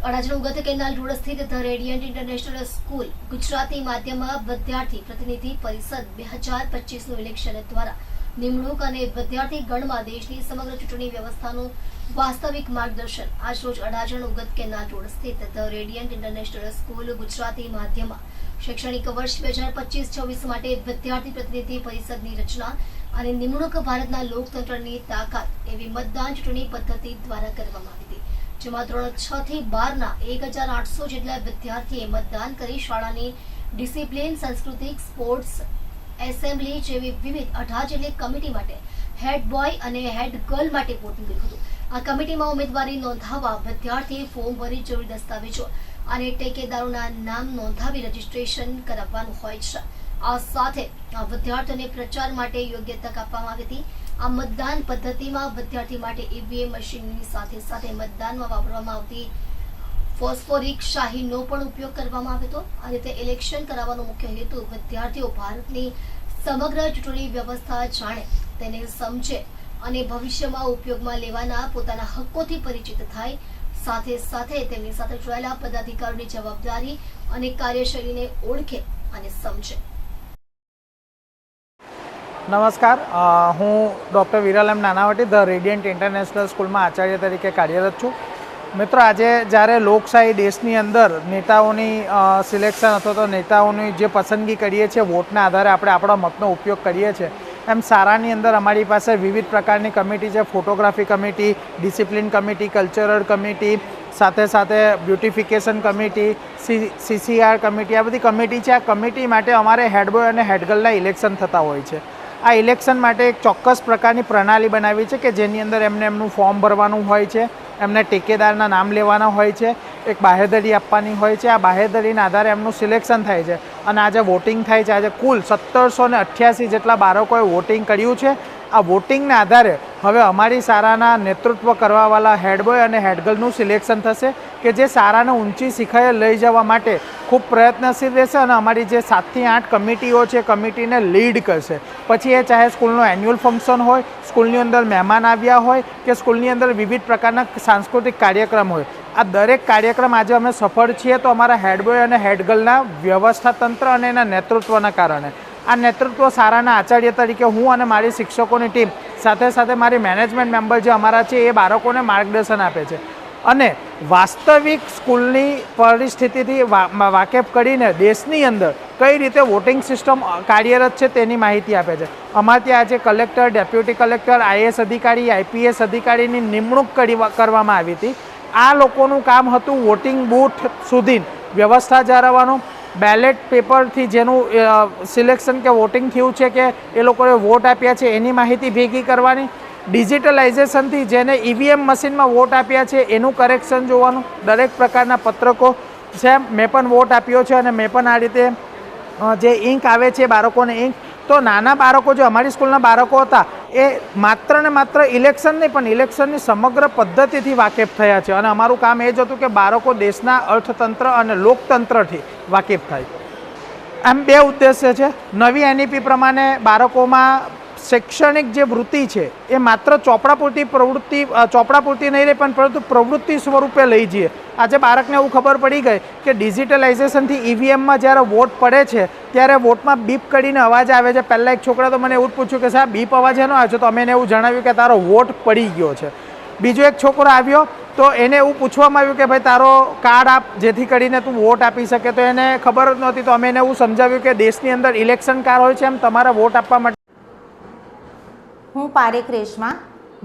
Adajan Ugat canal road the radiant international school Gujarati માધ્યમમાં વિદ્યાર્થી પ્રતિનિધિ પરિષદ બે હજાર પચીસનું ઇલેક્શન દ્વારા નિમણૂક અને વિદ્યાર્થી ગણમાં દેશની સમગ્ર ચૂંટણી વ્યવસ્થાનું વાસ્તવિક માર્ગદર્શન. આજરોજ અડાજણ ઉગત કેનાલ રોડ સ્થિત the radiant international school Gujarati માધ્યમમાં શૈક્ષણિક વર્ષ બે હજાર પચીસ છવ્વીસ માટે વિદ્યાર્થી પ્રતિનિધિ પરિષદની રચના અને નિમણૂક ભારતના લોકતંત્રની તાકાત એવી મતદાન ચૂંટણી પદ્ધતિ દ્વારા કરવામાં આવી. જેમાં ધોરણ છ થી બારના એક હજાર આઠસો જેટલા વિદ્યાર્થીએ મતદાન કરી શાળાની ડિસિપ્લિન, સાંસ્કૃતિક, સ્પોર્ટ્સ, એસેમ્બલી જેવી વિવિધ અઢાર જેટલી કમિટી માટે હેડ બોય અને હેડ ગર્લ માટે વોટિંગ કર્યું હતું. આ કમિટીમાં ઉમેદવારી નોંધાવવા વિદ્યાર્થીએ ફોર્મ ભરી જરૂરી દસ્તાવેજો અને ટેકેદારોના નામ નોંધાવી રજીસ્ટ્રેશન કરાવવાનું હોય છે. આ સાથે આ વિદ્યાર્થીઓને પ્રચાર માટે યોગ્ય તક આપવામાં આવી હતી. આ મતદાન પદ્ધતિમાં વિદ્યાર્થી માટે ઈવીએમ મશીનની સાથે સાથે મતદાનમાં વાપરવામાં આવતી ફોસ્ફોરિક શાહીનો પણ ઉપયોગ કરવામાં આવ્યો હતો. આ રીતે ઇલેક્શન કરાવવાનો મુખ્ય હેતુ વિદ્યાર્થીઓ ભારતની સમગ્ર ચૂંટણી વ્યવસ્થા જાણે, તેને સમજે અને ભવિષ્યમાં ઉપયોગમાં લેવાના પોતાના હક્કોથી પરિચિત થાય. સાથે સાથે તેમની સાથે જોડાયેલા પદાધિકારીઓની જવાબદારી અને કાર્યશૈલીને ઓળખે અને સમજે. નમસ્કાર. હું doctor Viral M Nanavati, the radiant international સ્કૂલમાં આચાર્ય તરીકે કાર્યરત છું. મિત્રો, આજે જ્યારે લોકશાહી દેશની અંદર નેતાઓની સિલેક્શન અથવા તો નેતાઓની જે પસંદગી કરીએ છીએ, વોટના આધારે આપણે આપણા મતનો ઉપયોગ કરીએ છીએ, એમ સારાની અંદર અમારી પાસે વિવિધ પ્રકારની કમિટી છે. Photography committee, discipline committee, cultural committee, સાથે સાથે beautification committee, C, CCR committee, આ બધી કમિટી છે. આ કમિટી માટે અમારે હેડબોય અને હેડગર્લના ઇલેક્શન થતા હોય છે. આ ઇલેક્શન માટે એક ચોક્કસ પ્રકારની પ્રણાલી બનાવી છે કે જેની અંદર એમને એમનું ફોર્મ ભરવાનું હોય છે, એમને ટેકેદારના નામ લેવાના હોય છે, એક બાહેધરી આપવાની હોય છે. આ બાહેધરીના આધારે એમનું સિલેક્શન થાય છે. અને આજે વોટિંગ થાય છે. આજે કુલ સત્તરસો ને અઠ્યાસી જેટલા બાળકોએ વોટિંગ કર્યું છે. આ વોટિંગના આધારે હવે અમારી શાળાના નેતૃત્વ કરવાવાળા હેડબોય અને હેડગર્લનું સિલેક્શન થશે કે જે શાળાને ઊંચી શિખરે લઈ જવા માટે ખૂબ પ્રયત્નશીલ રહેશે અને અમારી જે સાતથી આઠ કમિટીઓ છે કમિટીને લીડ કરશે. પછી એ ચાહે સ્કૂલનો એન્યુઅલ ફંક્શન હોય, સ્કૂલની અંદર મહેમાન આવ્યા હોય કે સ્કૂલની અંદર વિવિધ પ્રકારના સાંસ્કૃતિક કાર્યક્રમ હોય. આ દરેક કાર્યક્રમ આજે અમે સફળ છીએ તો અમારા હેડબોય અને હેડગર્લના વ્યવસ્થા તંત્ર અને એના નેતૃત્વના કારણે. આ નેતૃત્વ સારાના આચાર્ય તરીકે હું અને મારી શિક્ષકોની ટીમ સાથે સાથે મારી મેનેજમેન્ટ મેમ્બર જે અમારા છે એ બાળકોને માર્ગદર્શન આપે છે. અને વાસ્તવિક સ્કૂલની પરિસ્થિતિથી વાકેફ કરીને દેશની અંદર કઈ રીતે વોટિંગ સિસ્ટમ કાર્યરત છે તેની માહિતી આપે છે. અમારે ત્યાં આજે કલેક્ટર, ડેપ્યુટી કલેક્ટર આઈએસ અધિકારી આઈપીએસ અધિકારીની નિમણૂક કરી કરવામાં આવી હતી. આ લોકોનું કામ હતું વોટિંગ બૂથ સુધી વ્યવસ્થા જાળવવાનું. બેલેટ પેપરથી જેનું સિલેક્શન કે વોટિંગ થયું છે કે એ લોકોએ વોટ આપ્યા છે એની માહિતી ભેગી કરવાની. ડિજિટલાઇઝેશનથી જેને ઈવીએમ મશીનમાં વોટ આપ્યા છે એનું કરેક્શન જોવાનું. દરેક પ્રકારના પત્રકો છે. મેં પણ વોટ આપ્યો છે અને મેં પણ આ રીતે જે ઇંક આવે છે બાળકોને ઇંક તો નાના બાળકો જે અમારી સ્કૂલના બાળકો હતા, એ માત્ર ને માત્ર ઇલેક્શન નહીં, પણ ઇલેક્શનની સમગ્ર પદ્ધતિથી વાકેફ થયા છે. અને અમારું કામ એ જ હતું કે બાળકો દેશના અર્થતંત્ર અને લોકતંત્રથી વાકેફ થાય. આમ બે ઉદ્દેશ્ય છે. નવી એનઈપી પ્રમાણે બાળકોમાં શૈક્ષણિક જે વૃત્તિ છે, એ માત્ર ચોપડા પૂરતી પ્રવૃત્તિ ચોપડા પૂરતી નહીં રહે, પણ પરંતુ પ્રવૃત્તિ સ્વરૂપે લઈ જઈએ. આજે બાળકને એવું ખબર પડી ગઈ કે ડિજિટલાઇઝેશનથી ઈવીએમમાં જ્યારે વોટ પડે છે, ત્યારે વોટમાં બીપ કરીને અવાજ આવે છે. પહેલાં એક છોકરા તો મને એવું જ પૂછ્યું કે, સાહેબ, બીપ અવાજ એનો આવ્યો છે? તો અમે એને એવું જણાવ્યું કે, તારો વોટ પડી ગયો છે. બીજો એક છોકરો આવ્યો, તો એને એવું પૂછવામાં આવ્યું કે, ભાઈ, તારો કાર્ડ આપ જેથી કરીને તું વોટ આપી શકે? તો એને ખબર જ નહોતી, તો અમે એને એવું સમજાવ્યું કે, દેશની અંદર ઇલેક્શન કાર્ડ હોય છે, એમ તમારા વોટ આપવા માટે હું Parekh Reshma,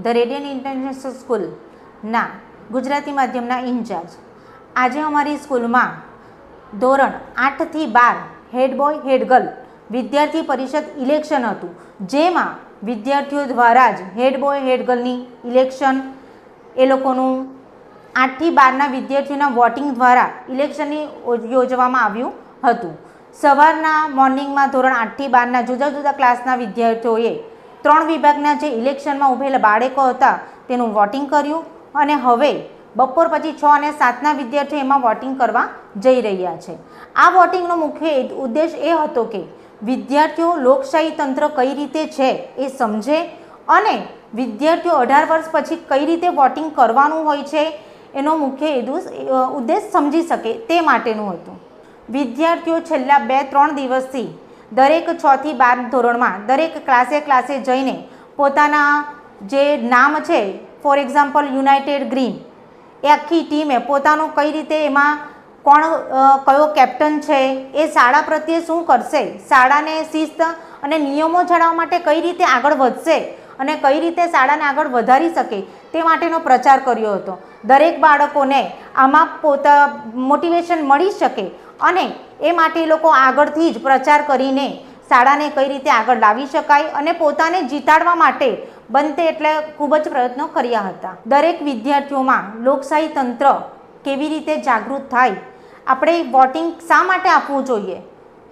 the radiant international સ્કૂલના ગુજરાતી માધ્યમના ઇન્ચાર્જ. આજે અમારી સ્કૂલમાં ધોરણ આઠથી બાર હેડ બોય, હેડ ગર્લ વિદ્યાર્થી પરિષદ ઇલેક્શન હતું, જેમાં વિદ્યાર્થીઓ દ્વારા જ હેડ બોય, હેડ ગર્લની ઇલેક્શન, એ લોકોનું આઠથી બારના વિદ્યાર્થીઓના વોટિંગ દ્વારા ઇલેક્શનની યોજવામાં આવ્યું હતું. સવારના મોર્નિંગમાં ધોરણ આઠથી બારના જુદા જુદા ક્લાસના વિદ્યાર્થીઓએ ત્રણ વિભાગના જે ઇલેક્શનમાં ઉભેલા બાળકો હતા તેનું વોટિંગ કર્યું અને હવે બપોર પછી છ અને સાતના વિદ્યાર્થીઓ એમાં વોટિંગ કરવા જઈ રહ્યા છે. આ વોટિંગનો મુખ્ય ઉદ્દેશ એ હતો કે વિદ્યાર્થીઓ લોકશાહી તંત્ર કઈ રીતે છે એ સમજે અને વિદ્યાર્થીઓ અઢાર વર્ષ પછી કઈ રીતે વોટિંગ કરવાનું હોય છે એનો મુખ્ય અ, ઉદ્દેશ સમજી શકે તે માટેનું હતું. વિદ્યાર્થીઓ છેલ્લા બે ત્રણ દિવસથી દરેક છથી બાર ધોરણમાં દરેક ક્લાસે ક્લાસે જઈને પોતાના જે નામ છે ફોર એક્ઝામ્પલ યુનાઇટેડ ગ્રીન એ આખી ટીમે પોતાનું કઈ રીતે એમાં કોણ કયો કેપ્ટન છે, એ શાળા પ્રત્યે શું કરશે, શાળાને શિસ્ત અને નિયમો જાળવવા માટે કઈ રીતે આગળ વધશે અને કઈ રીતે શાળાને આગળ વધારી શકે તે માટેનો પ્રચાર કર્યો હતો. દરેક બાળકોને આમાં પોતા, મોટિવેશન મળી શકે અને એ માટે એ લોકો આગળથી જ પ્રચાર કરીને શાળાને કઈ રીતે આગળ લાવી શકાય અને પોતાને જીતાડવા માટે બનતે એટલે ખૂબ જ પ્રયત્નો કર્યા હતા. દરેક વિદ્યાર્થીઓમાં લોકશાહી તંત્ર કેવી રીતે જાગૃત થાય, આપણે વોટિંગ શા માટે આપવું જોઈએ,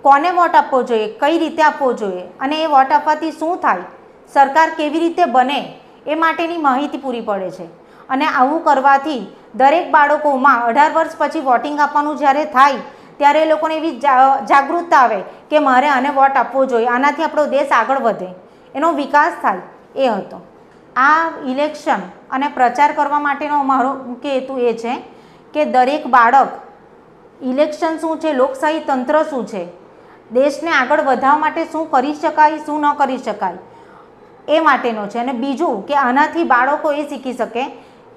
કોને વોટ આપવો જોઈએ, કઈ રીતે આપવો જોઈએ અને એ વોટ આપવાથી શું થાય, સરકાર કેવી રીતે બને એ માટેની માહિતી પૂરી પડે છે. અને આવું કરવાથી દરેક બાળકોમાં અઢાર વર્ષ પછી વોટિંગ આપવાનું જ્યારે થાય ત્યારે એ લોકોને એવી જાગૃતતા આવે કે મારે આને વોટ આપવો જોઈએ, આનાથી આપણો દેશ આગળ વધે. એનો વિકાસ થાય, એ હતો. આ ઇલેક્શન અને પ્રચાર કરવા માટેનો મારો મુખ્ય હેતુ એ છે કે દરેક બાળક ઇલેક્શન શું છે, લોકશાહી તંત્ર શું છે, દેશને આગળ વધારવા માટે શું કરી શકાય, શું ન કરી શકાય, એ માટેનો છે. અને બીજું કે આનાથી બાળકો એ શીખી શકે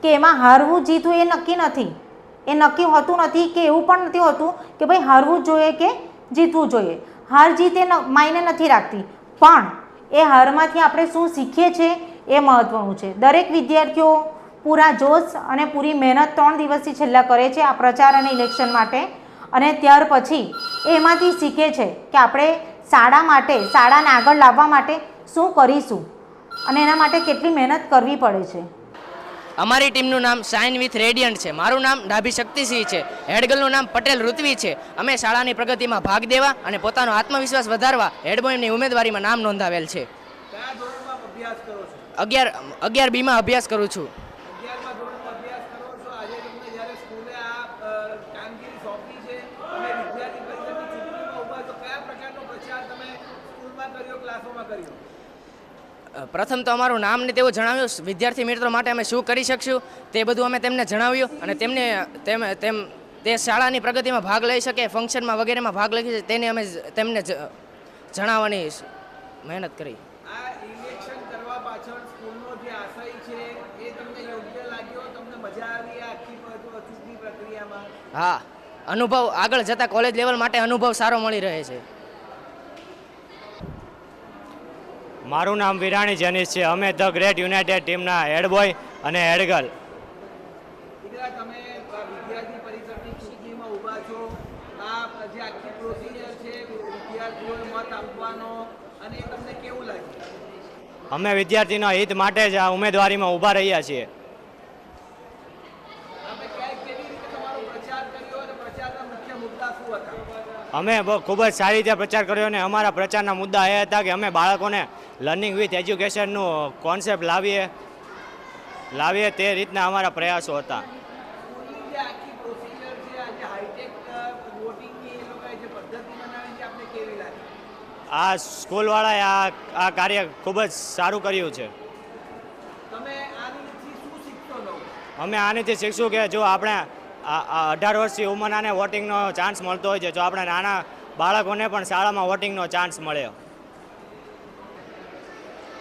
કે એમાં હારવું જીતવું એ નક્કી નથી. એ નક્કી હોતું નથી કે એવું પણ નથી હોતું કે ભાઈ હારવું જોઈએ કે જીતવું જોઈએ. હાર જીત એ માયને નથી રાખતી. પણ એ હારમાંથી આપણે શું શીખીએ છીએ એ મહત્ત્વનું છે. દરેક વિદ્યાર્થીઓ પૂરા જોશ અને પૂરી મહેનત ત્રણ દિવસથી છેલ્લા કરે છે આ પ્રચાર અને ઇલેક્શન માટે. અને ત્યાર પછી એમાંથી શીખે છે કે આપણે શાળા માટે, શાળાને આગળ લાવવા માટે શું કરીશું. અને એના માટે કેટલી મહેનત કરવી પડે છે. અમારી ટીમનું નામ શાઇન વિથ રેડિયન્ટ છે. મારું નામ ડાભી શક્તિસિંહ છે. હેડગર્લનું નામ પટેલ ઋત્વી છે. અમે શાળાની પ્રગતિમાં ભાગ દેવા અને પોતાનો આત્મવિશ્વાસ વધારવા હેડબોયની ઉમેદવારીમાં નામ નોંધાવેલ છે. અગિયાર અગિયાર બીમાં અભ્યાસ કરું છું. કર્યો? પ્રથમ તો અમારું નામ ને તેવું જણાવ્યું. વિદ્યાર્થી મિત્રો માટે અમે શું કરી શકશું તે બધું અમે તેમને જણાવ્યું અને તેમને તેમ તેમ તે શાળાની પ્રગતિમાં ભાગ લઈ શકે ફંક્શનમાં વગેરેમાં ભાગ લઈ શકે તેને અમે તેમને જણાવવાની મહેનત કરી. હા અનુભવ આગળ જતા કોલેજ લેવલ માટે અનુભવ સારો મળી રહે છે. મારું નામ વિરાણી જેનીસ છે. અમે ધ ગ્રેટ યુનાઇટેડ ટીમના હેડ બોય અને હેડ ગર્લ. અમે વિદ્યાર્થીના હિત માટે જ આ ઉમેદવારીમાં ઊભા રહ્યા છીએ. અમે ખૂબ જ સારી રીતે પ્રચાર કર્યો અને અમારા પ્રચારના મુદ્દા એ હતા કે અમે બાળકોને લર્નિંગ વિથ એજ્યુકેશનનું કોન્સેપ્ટ લાવીએ લાવીએ તે રીતના અમારા પ્રયાસો હતા. આ સ્કૂલવાળાએ આ આ કાર્ય ખૂબ જ સારું કર્યું છે. અમે આનીથી શીખશું કે જો આપણે અઢાર વર્ષથી ઉંમરનાને વોટિંગનો ચાન્સ મળતો હોય છે, જો આપણે નાના બાળકોને પણ શાળામાં વોટિંગનો ચાન્સ મળે.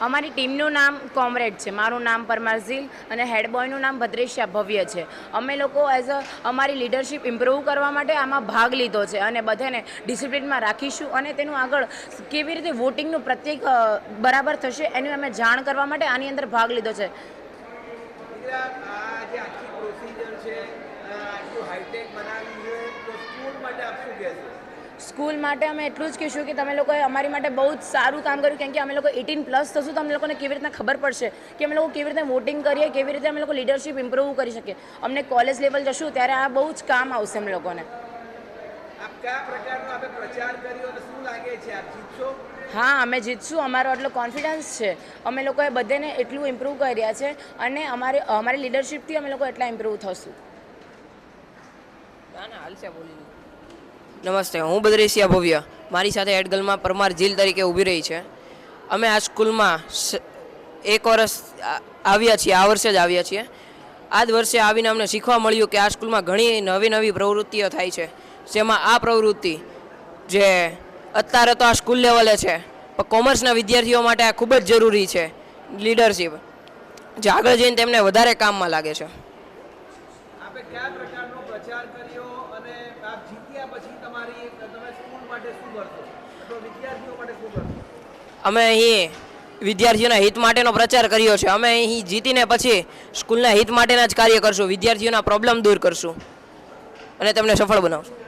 અમારી ટીમનું નામ કોમરેડ છે. મારું નામ પરમાર ઝીલ અને હેડ બોયનું નામ ભદ્રેશિયા ભવ્ય છે. અમે લોકો એઝ અ અમારી લીડરશિપ ઇમ્પ્રૂવ કરવા માટે આમાં ભાગ લીધો છે અને બધાને ડિસિપ્લિનમાં રાખીશું અને તેનું આગળ કેવી રીતે વોટિંગનું પ્રત્યેક બરાબર થશે એની અમે જાણ કરવા માટે આની અંદર ભાગ લીધો છે. પ્રોસિજર છે હાઈટેક બનાવ્યું છે, તો સ્કૂલ માટે આપ શું કહેશો? સ્કૂલ માટે અમે એટલું જ કહીશું કે તમે લોકોએ અમારી માટે બહુ જ સારું કામ કર્યું કેમ કે અમે લોકો એટીન પ્લસ થશું તો અમે લોકોને કેવી રીતના ખબર પડશે કે અમે લોકો કેવી રીતે વોટિંગ કરીએ કેવી રીતે અમે લોકો લીડરશિપ ઇમ્પ્રૂવ કરી શકીએ. અમને કોલેજ લેવલ જશું ત્યારે આ બહુ જ કામ આવશે અમે લોકોને. આપ કયા પ્રકારનો આપણે પ્રચાર કર્યો અને શું લાગે છે? આપ જીતશો? હા અમે જીતશું. અમારો એટલો કોન્ફિડન્સ છે. અમે લોકોએ બધાને એટલું ઇમ્પ્રૂવ કર્યા છે અને અમારે અમારી લીડરશિપથી અમે લોકો એટલા ઇમ્પ્રૂવ થશું. નમસ્તે, હું બદ્રેશિયા ભવ્ય. મારી સાથે એડગલમાં પરમાર ઝીલ તરીકે ઊભી રહી છે. અમે આ સ્કૂલમાં એક વર્ષ આવ્યા છીએ, આ વર્ષે જ આવ્યા છીએ. આ જ વર્ષે આવીને અમને શીખવા મળ્યું કે આ સ્કૂલમાં ઘણી નવી નવી પ્રવૃત્તિઓ થાય છે. જેમાં આ પ્રવૃત્તિ જે અત્યારે તો આ સ્કૂલ લેવલે છે, પણ કોમર્સના વિદ્યાર્થીઓ માટે આ ખૂબ જ જરૂરી છે. લીડરશિપ. જે આગળ જઈને તેમને વધારે કામમાં લાગે છે. આપે કયા પ્રકારનો પ્રચાર કર્યો અને આપ જીત્યા પછી તમારી, તમે સ્કૂલ માટે શું કરશો? અથવા વિદ્યાર્થીઓ માટે શું કરશો? અમે અહીં વિદ્યાર્થીઓના હિત માટેનો પ્રચાર કર્યો છે. અમે અહીં જીતીને પછી સ્કૂલના હિત માટેના જ કાર્ય કરશું. વિદ્યાર્થીઓના પ્રોબ્લેમ દૂર કરશું. અને તેમને સફળ બનાવશું.